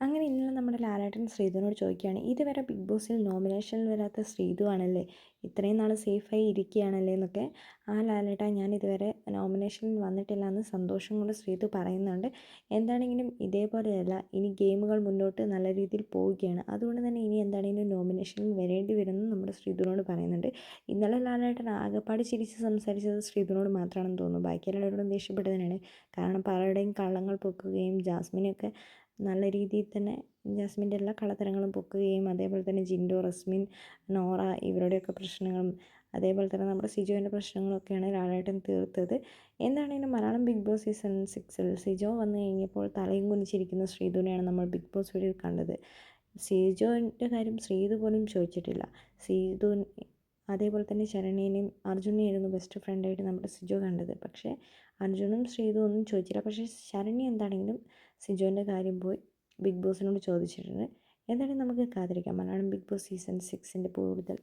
അങ്ങനെ ഇന്നലെ നമ്മുടെ ലാലേട്ടൻ ശ്രീധുവിനോട് ചോദിക്കുകയാണ് ഇതുവരെ ബിഗ് ബോസിൽ നോമിനേഷനിൽ വരാത്ത ശ്രീധു ആണല്ലേ? ഇത്രയും നാൾ സേഫായി ഇരിക്കുകയാണല്ലേ? എന്നൊക്കെ. ആ ലാലേട്ട ഞാൻ ഇതുവരെ നോമിനേഷനിൽ വന്നിട്ടില്ല എന്ന് സന്തോഷം കൊണ്ട് ശ്രീധു പറയുന്നുണ്ട്. എന്താണെങ്കിലും ഇതേപോലെയല്ല ഇനി ഗെയിമുകൾ മുന്നോട്ട് നല്ല രീതിയിൽ പോവുകയാണ്. അതുകൊണ്ട് തന്നെ ഇനി എന്താണെങ്കിലും നോമിനേഷനിൽ വരേണ്ടി വരുമെന്ന് നമ്മുടെ ശ്രീധുവിനോട് പറയുന്നുണ്ട്. ഇന്നലെ ലാലേട്ടൻ ആകെപ്പാട് ചിരിച്ച് സംസാരിച്ചത് ശ്രീധുവിനോട് മാത്രമാണെന്ന് തോന്നുന്നു. ബാക്കി എല്ലാവരോടും ദേഷ്യപ്പെട്ടതിനാണ് കാരണം പലരുടെയും കള്ളങ്ങൾ പൊക്കുകയും ജാസ്മിനൊക്കെ നല്ല രീതിയിൽ തന്നെ ജാസ്മിന്റെ എല്ലാ കള്ളത്തരങ്ങളും പൊക്കുകയും അതേപോലെ തന്നെ ജിൻഡോ റസ്മിൻ നോറ ഇവരുടെയൊക്കെ പ്രശ്നങ്ങളും അതേപോലെ തന്നെ നമ്മുടെ സിജോന്റെ പ്രശ്നങ്ങളൊക്കെയാണ് ലാലേട്ടൻ തീർത്തത്. എന്താണെങ്കിലും മലയാളം ബിഗ് ബോസ് സീസൺ സിക്സിൽ? സിജോ വന്നു കഴിഞ്ഞപ്പോൾ തലയും കുനിച്ചിരിക്കുന്ന ശ്രീധുനെയാണ് നമ്മൾ ബിഗ് ബോസ് വീഡിയോയിൽ കണ്ടത്. സിജോന്റെ കാര്യം ശ്രീതു പോലും ചോദിച്ചിട്ടില്ല. ശ്രീധു അതേപോലെ തന്നെ ശരണ്യനെയും അർജുനെയായിരുന്നു ബെസ്റ്റ് ഫ്രണ്ടായിട്ട് നമ്മുടെ സിജോ കണ്ടത്. പക്ഷേ അർജുനും ശ്രീതു ഒന്നും ചോദിച്ചില്ല. പക്ഷേ ശരണ്യ എന്താണെങ്കിലും സിജോന്റെ കാര്യം പോയി ബിഗ് ബോസിനോട് ചോദിച്ചിട്ടുണ്ട്. എന്തായാലും നമുക്ക് കാത്തിരിക്കാം. മലയാളം ബിഗ് ബോസ് സീസൺ സിക്സിന്റെ കൂടുതൽ